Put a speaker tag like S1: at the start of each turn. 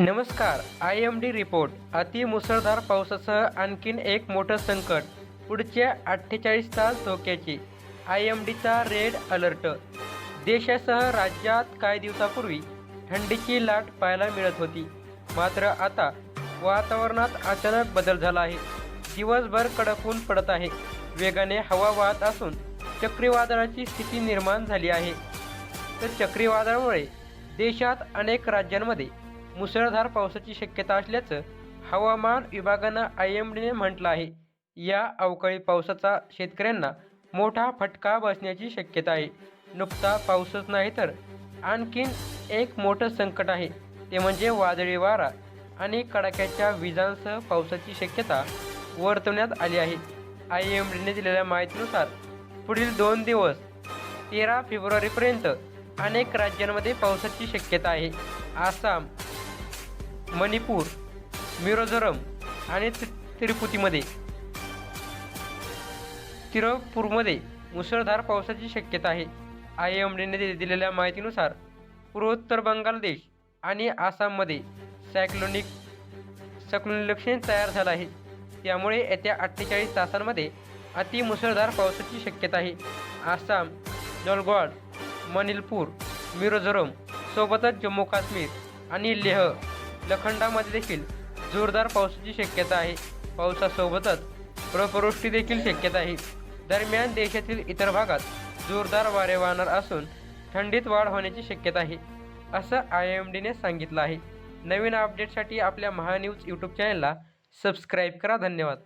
S1: नमस्कार I am D report अति मुसळधार पावसासह आणखीन एक मोठं संकट पुढच्या अठ्ठेचाळीस तास धोक्याचे. आय एम डीचा रेड अलर्ट देशासह राज्यात काही दिवसापूर्वी थंडीची लाट पाहायला मिळत होती. मात्र आता वातावरणात अचानक बदल झाला आहे. दिवसभर कडक ऊन पडत आहे. वेगाने हवा वाहत असून चक्रीवादळाची स्थिती निर्माण झाली आहे. तर चक्रीवादळामुळे देशात अनेक राज्यांमध्ये मुसळधार पावसाची शक्यता असल्याचं हवामान विभागानं आय एम डीने म्हटलं आहे. या अवकाळी पावसाचा शेतकऱ्यांना मोठा फटका बसण्याची शक्यता आहे. नुकता पाऊसच नाही तर आणखीन एक मोठं संकट आहे. ते म्हणजे वादळी वारा आणि कडाक्याच्या विजांसह पावसाची शक्यता वर्तवण्यात आली आहे. आय एम डीने दिलेल्या माहितीनुसार पुढील दोन दिवस तेरा फेब्रुवारीपर्यंत अनेक राज्यांमध्ये पावसाची शक्यता आहे. आसाम मणिपूर मिझोरम आणि तिरुपतीमध्ये. तिरुपूरमध्ये मुसळधार पावसाची शक्यता आहे. आय एम डीने दिलेल्या माहितीनुसार पूर्वोत्तर बांगलादेश आणि आसाममध्ये सायक्लोनिक सक्लोनिलक्षण तयार झालं आहे. त्यामुळे येत्या अठ्ठेचाळीस तासांमध्ये अतिमुसळधार पावसाची शक्यता आहे. आसाम नलगोड मणिपूर मिझोरम सोबतच जम्मू काश्मीर आणि लेह लखंडामध्ये देखील जोरदार पावसाची शक्यता आहे. पावसासोबतच प्रपवृष्टी देखील शक्यता आहे. दरम्यान देशातील इतर भागात जोरदार वारे वाहणार असून थंडीत वाढ होण्याची शक्यता आहे असं आय एम डीने सांगितलं आहे. नवीन अपडेटसाठी आपल्या महान्यूज यूट्यूब चॅनलला सबस्क्राईब करा. धन्यवाद.